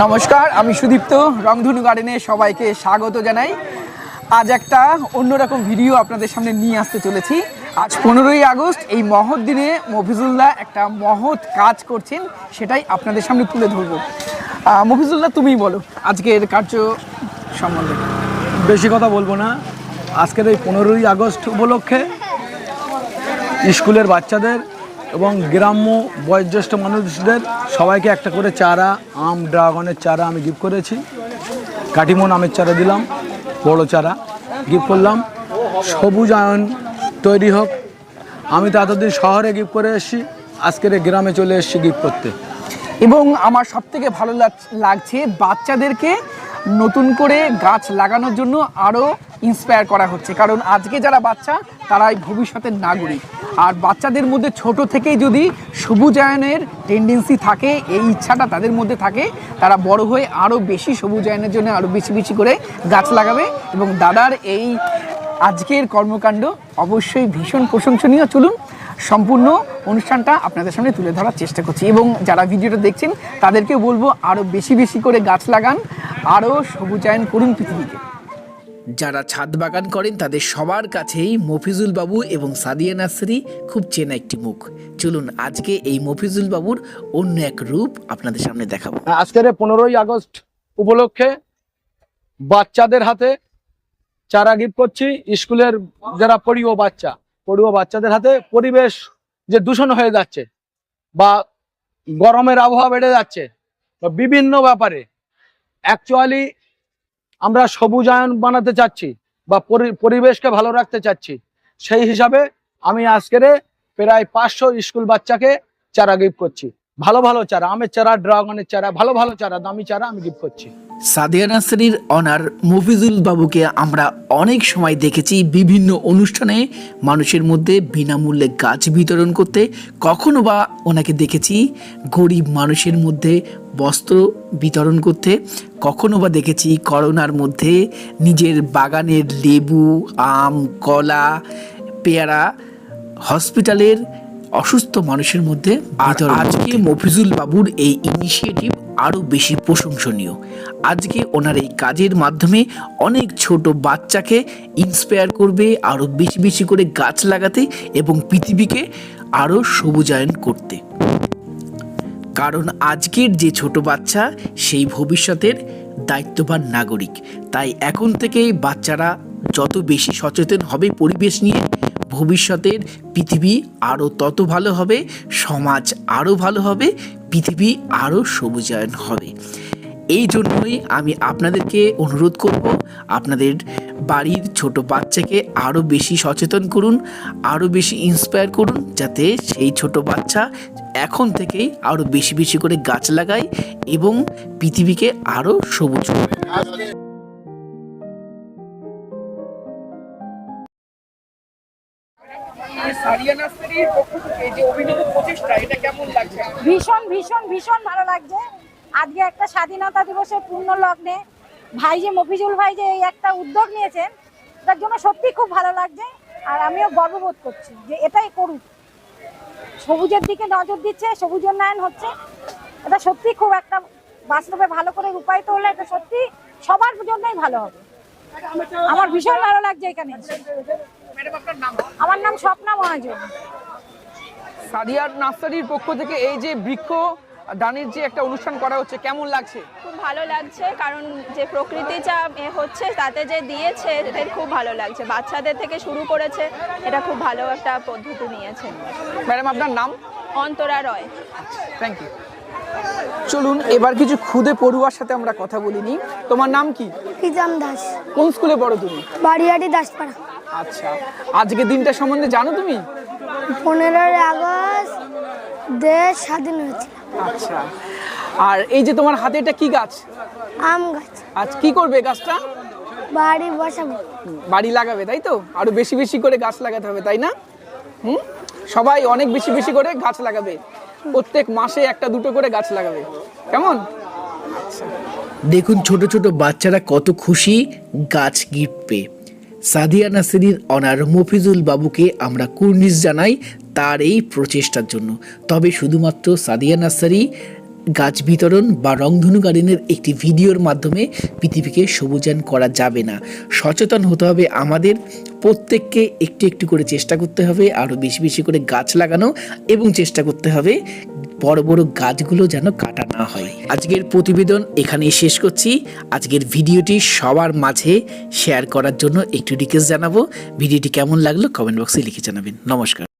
নমস্কার, আমি সুদীপ্ত, রংধনু গার্ডেনে সবাইকে স্বাগত জানাই। আজ একটা অন্যরকম ভিডিও আপনাদের সামনে নিয়ে আসতে চলেছি। আজ পনেরোই আগস্ট, এই মহৎ দিনে মফিজুল্লাহ একটা মহৎ কাজ করছেন, সেটাই আপনাদের সামনে তুলে ধরবো। মফিজুল্লাহ, তুমিই বলো, আজকের কার্য সম্বন্ধে। বেশি কথা বলব না। আজকের এই পনেরোই আগস্ট উপলক্ষে স্কুলের বাচ্চাদের এবং গ্রাম্য বয়োজ্যেষ্ঠ মানুষদের সবাইকে একটা করে চারা, আম, ড্রাগনের চারা আমি গিফট করেছি। কাটিমন আমের চারা দিলাম, বড় চারা গিফট করলাম। সবুজ আয়ন তৈরি হোক। আমি তো এতদিন শহরে গিফট করে এসেছি, আজকের গ্রামে চলে এসেছি গিফট করতে। এবং আমার সব থেকে ভালো লাগ- লাগছে বাচ্চাদেরকে নতুন করে গাছ লাগানোর জন্য আরও ইন্সপায়ার করা হচ্ছে। কারণ আজকে যারা বাচ্চা, তারাই ভবিষ্যতের নাগরিক। আর বাচ্চাদের মধ্যে ছোট থেকেই যদি সবুজায়নের টেন্ডেন্সি থাকে, এই ইচ্ছাটা তাদের মধ্যে থাকে, তারা বড় হয়ে আরও বেশি সবুজায়নের জন্য আরও বেশি বেশি করে গাছ লাগাবে এবং দাদার এই আজকের কর্মকাণ্ড অবশ্যই ভীষণ প্রশংসনীয়। চলুন, সম্পূর্ণ অনুষ্ঠানটা আপনাদের সামনে তুলে ধরার চেষ্টা করছি এবং যারা ভিডিওটা দেখছেন, তাদেরকেও বলব আরও বেশি বেশি করে গাছ লাগান আরও সবুজায়ন করুন পৃথিবীকে। যারা ছাদ বাগান করেন, তাদের সবার কাছেই মফিজুল বাবু এবং সাদিয়া নার্সারি খুব চেনা একটি মুখ। চলুন, আজকে এই মফিজুল বাবুর অন্য এক রূপ আপনাদের সামনে দেখাবো। আজকের পনেরোই আগস্ট উপলক্ষে বাচ্চাদের হাতে চারা গিফট করছি। স্কুলের যারা পড়ুয়ো বাচ্চা পড়ুয়ো বাচ্চাদের হাতে পরিবেশ যে দূষণ হয়ে যাচ্ছে বা গরমের আবহাওয়া বেড়ে যাচ্ছে বিভিন্ন ব্যাপারে অ্যাকচুয়ালি আমরা সবুজায়ন বানাতে চাচ্ছি বা পরি- পরিবেশকে ভালো রাখতে চাচ্ছি। সেই হিসাবে আমি আজকের প্রায় পাঁচশো স্কুল বাচ্চাকে চারা গিফট করছি। ভালো ভালো চারা, আমের চারা, ড্রাগনের চারা, ভালো ভালো চারা, দামি চারা আমি গিফট করছি। সাদিয়া নার্সারির অনার মফিজুল বাবুকে আমরা অনেক সময় দেখেছি বিভিন্ন অনুষ্ঠানে মানুষের মধ্যে বিনামূল্যে গাছ বিতরণ করতে। কখনো বা ওনাকে দেখেছি গরিব মানুষের মধ্যে বস্ত্র বিতরণ করতে। কখনো বা দেখেছি করোনার মধ্যে নিজের বাগানের লেবু আম কলা পেয়ারা হসপিটালের অসুস্থ মানুষের মধ্যে আজকে মফিজুল বাবুর এই ইনিশিয়েটিভ আরও বেশি প্রশংসনীয়। আজকে ওনার এই কাজের মাধ্যমে অনেক ছোট বাচ্চাকে ইন্সপায়ার করবে, আরও বেশি বেশি করে গাছ লাগাতে এবং পৃথিবীকে আরও সবুজায়ন করতে। কারণ আজকের যে ছোট বাচ্চা, সেই ভবিষ্যতের দায়িত্ববান নাগরিক। তাই এখন থেকেই বাচ্চারা যত বেশি সচেতন হবে পরিবেশ নিয়ে ভবিষ্যতের পৃথিবী আরও তত ভালো হবে, সমাজ আরও ভালো হবে, পৃথিবী আরও সবুজায়ন হবে। এই জন্যই আমি আপনাদেরকে অনুরোধ করব, আপনাদের বাড়ির ছোট বাচ্চাকে আরও বেশি সচেতন করুন আরও বেশি ইন্সপায়ার করুন, যাতে সেই ছোট বাচ্চা এখন থেকেই আরও বেশি বেশি করে গাছ লাগায় এবং পৃথিবীকে আরও সবুজ করে। ভীষণ ভীষণ ভীষণ ভালো লাগছে। আজকে একটা স্বাধীনতা দিবসের পূর্ণ লগ্নে ভাই যে, মফিজুল ভাই যে এই একটা উদ্যোগ নিয়েছেন, তার জন্য সত্যি খুব ভালো লাগছে। আর আমিও গর্ববোধ করছি যে এটাই করুক। সবুজের দিকে নজর দিচ্ছে, সবুজ উন্নয়ন হচ্ছে। এটা সত্যি খুব একটা বাস্তবে ভালো করে রূপায়িত হলে এটা সত্যি সবার জন্যই ভালো হবে। আমার ভীষণ ভালো লাগছে এখানে। আমার নাম স্বপ্না মহাজন। সাদিয়ার নার্সারির পক্ষ থেকে এই যে বৃক্ষ দানের যে একটা অনুষ্ঠান করা হচ্ছে কেমন লাগছে? খুব ভালো লাগছে কারণ যে প্রকৃতি যা হচ্ছে তাতে যে দিয়েছে এটা খুব ভালো লাগছে। বাচ্চাদের থেকে শুরু করেছে এটা খুব ভালো একটা পদ্ধতি নিয়েছে। ম্যাডাম আপনার নাম? অন্তরা রয়। থ্যাংক ইউ চলুন এবার কিছু খুদে পড়ুয়ার সাথে আমরা কথা বলিনি তোমার নাম কি? ফিজাম দাস। কোন স্কুলে পড়ো তুমি? বাড়িয়াটি দাসপাড়া। আচ্ছা। আজকে দিনটা সম্বন্ধে জানো তুমি? পনেরোই আগস্ট দেশ স্বাধীন হয়েছিল আচ্ছা। আর এই যে তোমার হাতে এটা কি গাছ? আম গাছ। আজ কি করবে গাছটা? বাড়ি বসাবো। বাড়ি লাগাবে তাই তো? আরও বেশি বেশি করে গাছ লাগাতে হবে তাই না? হুম? সবাই অনেক বেশি বেশি করে গাছ লাগাবে। প্রত্যেক মাসে একটা দুটো করে গাছ লাগাবে। কেমন? দেখুন ছোট ছোট বাচ্চারা কত খুশি গাছ গিফট পেয়ে। সাদিয়া নাসিরির অনার মফিজুল বাবুকে আমরা কুর্নিশ জানাই তার এই প্রচেষ্টার জন্য। তবে শুধুমাত্র সাদিয়া নার্সারি গাছ বিতরণ বা রংধনু গার্ডেনের একটি ভিডিওর মাধ্যমে পৃথিবীকে সবুজায়ন করা যাবে না। সচেতন হতে হবে আমাদের, প্রত্যেককে একটু একটু করে চেষ্টা করতে হবে আরও বেশি বেশি করে গাছ লাগানো এবং চেষ্টা করতে হবে বড় বড় গাছগুলো যেন কাটা না হয়। আজকের প্রতিবেদন এখানেই শেষ করছি। আজকের ভিডিওটি সবার মাঝে শেয়ার করার জন্য একটু রিকোয়েস্ট জানাব। ভিডিওটি কেমন লাগল কমেন্ট বক্সে লিখে জানাবেন। নমস্কার।